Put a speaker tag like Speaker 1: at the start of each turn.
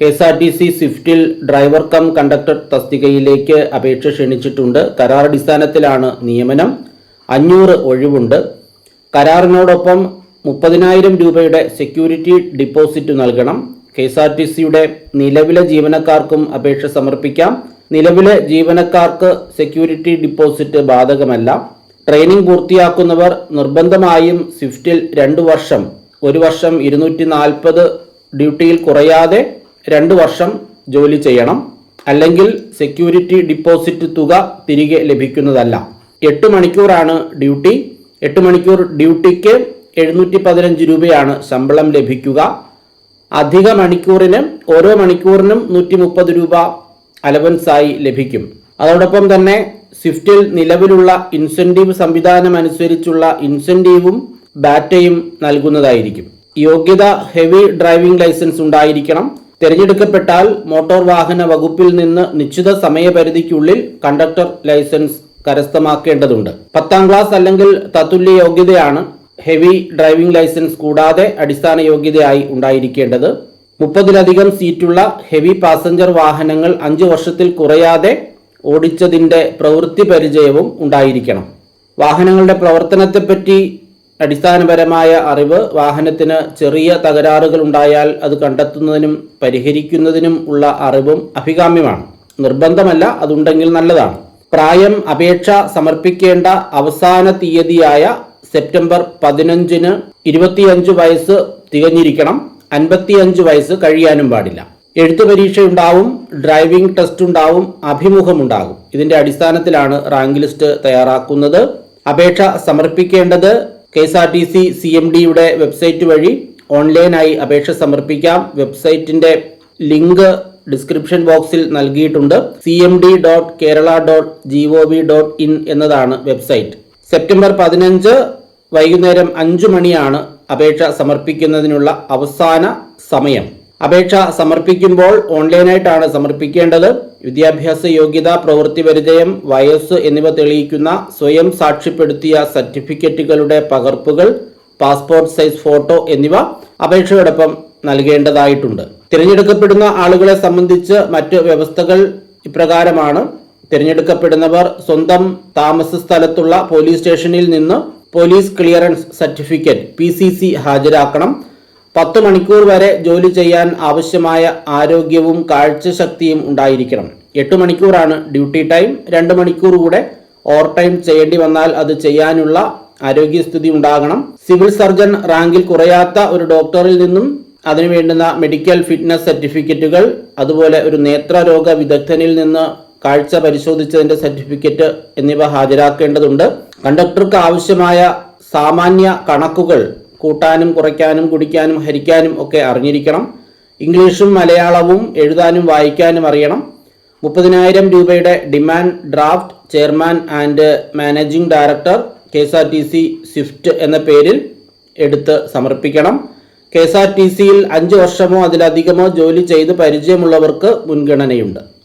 Speaker 1: K S R T C സ്വിഫ്റ്റിൽ driver cum conductor തസ്തികയിലേക്ക് അപേക്ഷ ക്ഷണിച്ചിട്ടുണ്ട്. കരാറടിസ്ഥാനത്തിലാണ് നിയമനം. അഞ്ഞൂറ് ഒഴിവുണ്ട്. കരാറിനോടൊപ്പം മുപ്പതിനായിരം രൂപയുടെ സെക്യൂരിറ്റി ഡിപ്പോസിറ്റ് നൽകണം. കെ എസ് ആർ ടി സിയുടെ നിലവിലെ ജീവനക്കാർക്കും അപേക്ഷ സമർപ്പിക്കാം. നിലവിലെ ജീവനക്കാർക്ക് സെക്യൂരിറ്റി ഡിപ്പോസിറ്റ് ബാധകമല്ല. ട്രെയിനിംഗ് പൂർത്തിയാക്കുന്നവർ നിർബന്ധമായും സ്വിഫ്റ്റിൽ രണ്ടു വർഷം ഒരു വർഷം ഇരുന്നൂറ്റി ഡ്യൂട്ടിയിൽ കുറയാതെ രണ്ട് വർഷം ജോലി ചെയ്യണം. അല്ലെങ്കിൽ സെക്യൂരിറ്റി ഡിപ്പോസിറ്റ് തുക തിരികെ ലഭിക്കുന്നതല്ല. എട്ട് മണിക്കൂറാണ് ഡ്യൂട്ടി. എട്ട് മണിക്കൂർ ഡ്യൂട്ടിക്ക് എഴുന്നൂറ്റി പതിനഞ്ച് രൂപയാണ് ശമ്പളം ലഭിക്കുക. അധിക മണിക്കൂറിന് ഓരോ മണിക്കൂറിനും നൂറ്റി മുപ്പത് രൂപ അലവൻസായി ലഭിക്കും. അതോടൊപ്പം തന്നെ സ്വിഫ്റ്റിൽ നിലവിലുള്ള ഇൻസെന്റീവ് സംവിധാനം അനുസരിച്ചുള്ള ഇൻസെന്റീവും ബാറ്റയും നൽകുന്നതായിരിക്കും. യോഗ്യത ഹെവി ഡ്രൈവിംഗ് ലൈസൻസ് ഉണ്ടായിരിക്കണം. തിരഞ്ഞെടുക്കപ്പെട്ടാൽ മോട്ടോർ വാഹന വകുപ്പിൽ നിന്ന് നിശ്ചിത സമയപരിധിക്കുള്ളിൽ കണ്ടക്ടർ ലൈസൻസ് കരസ്ഥമാക്കേണ്ടതുണ്ട്. പത്താം ക്ലാസ് അല്ലെങ്കിൽ തത്തുല്യ യോഗ്യതയാണ് ഹെവി ഡ്രൈവിംഗ് ലൈസൻസ് കൂടാതെ അടിസ്ഥാന യോഗ്യതയായി ഉണ്ടായിരിക്കേണ്ടത്. മുപ്പതിലധികം സീറ്റുള്ള ഹെവി പാസഞ്ചർ വാഹനങ്ങൾ അഞ്ച് വർഷത്തിൽ കുറയാതെ ഓടിച്ചതിന്റെ പ്രവൃത്തി പരിചയവും ഉണ്ടായിരിക്കണം. വാഹനങ്ങളുടെ പ്രവർത്തനത്തെപ്പറ്റി അടിസ്ഥാനപരമായ അറിവ് വാഹനത്തിന് ചെറിയ തകരാറുകൾ ഉണ്ടായാൽ അത് കണ്ടെത്തുന്നതിനും പരിഹരിക്കുന്നതിനും ഉള്ള അറിവും അഭികാമ്യമാണ്. നിർബന്ധമല്ല അതുണ്ടെങ്കിൽ നല്ലതാണ്. പ്രായം അപേക്ഷ സമർപ്പിക്കേണ്ട അവസാന തീയതിയായ സെപ്റ്റംബർ പതിനഞ്ചിന് ഇരുപത്തിയഞ്ച് വയസ്സ് തികഞ്ഞിരിക്കണം. അൻപത്തിയഞ്ച് വയസ്സ് കഴിയാനും പാടില്ല. എഴുത്തു പരീക്ഷ ഉണ്ടാവും ഡ്രൈവിംഗ് ടെസ്റ്റ് ഉണ്ടാവും അഭിമുഖമുണ്ടാകും. ഇതിന്റെ അടിസ്ഥാനത്തിലാണ് റാങ്ക് ലിസ്റ്റ് തയ്യാറാക്കുന്നത്. അപേക്ഷ സമർപ്പിക്കേണ്ടത് K S R T C C M ഡിയുടെ വെബ്സൈറ്റ് വഴി ഓൺലൈനായി അപേക്ഷ സമർപ്പിക്കാം. വെബ്സൈറ്റിന്റെ ലിങ്ക് ഡിസ്ക്രിപ്ഷൻ ബോക്സിൽ നൽകിയിട്ടുണ്ട്. C M D dot Kerala dot G O V dot in എന്നതാണ് വെബ്സൈറ്റ്. സെപ്റ്റംബർ പതിനഞ്ച് വൈകുന്നേരം അഞ്ചു മണിയാണ് അപേക്ഷ സമർപ്പിക്കുന്നതിനുള്ള അവസാന സമയം. അപേക്ഷ സമർപ്പിക്കുമ്പോൾ ഓൺലൈനായിട്ടാണ് സമർപ്പിക്കേണ്ടത്. വിദ്യാഭ്യാസ യോഗ്യത പ്രവൃത്തി പരിചയം വയസ്സ് എന്നിവ തെളിയിക്കുന്ന സ്വയം സാക്ഷ്യപ്പെടുത്തിയ സർട്ടിഫിക്കറ്റുകളുടെ പകർപ്പുകൾ പാസ്പോർട്ട് സൈസ് ഫോട്ടോ എന്നിവ അപേക്ഷയോടൊപ്പം നൽകേണ്ടതായിട്ടുണ്ട്. തിരഞ്ഞെടുക്കപ്പെടുന്ന ആളുകളെ സംബന്ധിച്ച് മറ്റ് വ്യവസ്ഥകൾ ഇപ്രകാരമാണ്. തിരഞ്ഞെടുക്കപ്പെടുന്നവർ സ്വന്തം താമസ സ്ഥലത്തുള്ള പോലീസ് സ്റ്റേഷനിൽ നിന്ന് പോലീസ് ക്ലിയറൻസ് സർട്ടിഫിക്കറ്റ് പി ഹാജരാക്കണം. പത്ത് മണിക്കൂർ വരെ ജോലി ചെയ്യാൻ ആവശ്യമായ ആരോഗ്യവും കാഴ്ചശക്തിയും ഉണ്ടായിരിക്കണം. എട്ട് മണിക്കൂറാണ് ഡ്യൂട്ടി ടൈം. രണ്ട് മണിക്കൂർ കൂടെ ഓവർ ടൈം ചെയ്യേണ്ടി വന്നാൽ അത് ചെയ്യാനുള്ള ആരോഗ്യസ്ഥിതി ഉണ്ടാകണം. സിവിൽ സർജൻ റാങ്കിൽ കുറയാത്ത ഒരു ഡോക്ടറിൽ നിന്നും അതിനു വേണ്ടുന്ന മെഡിക്കൽ ഫിറ്റ്നസ് സർട്ടിഫിക്കറ്റുകൾ അതുപോലെ ഒരു നേത്രരോഗ വിദഗ്ധനിൽ നിന്ന് കാഴ്ച പരിശോധിച്ചതിന്റെ സർട്ടിഫിക്കറ്റ് എന്നിവ ഹാജരാക്കേണ്ടതുണ്ട്. കണ്ടക്ടർക്ക് ആവശ്യമായ സാമാന്യ കണക്കുകൾ കൂട്ടാനും കുറയ്ക്കാനും കുടിക്കാനും ഹരിക്കാനും ഒക്കെ അറിഞ്ഞിരിക്കണം. ഇംഗ്ലീഷും മലയാളവും എഴുതാനും വായിക്കാനും അറിയണം. മുപ്പതിനായിരം രൂപയുടെ demand draft chairman and managing director K S R T C swift എന്ന പേരിൽ എടുത്ത് സമർപ്പിക്കണം. കെ എസ് ആർ ടി സിയിൽ അഞ്ച് വർഷമോ അതിലധികമോ ജോലി ചെയ്ത് പരിചയമുള്ളവർക്ക് മുൻഗണനയുണ്ട്.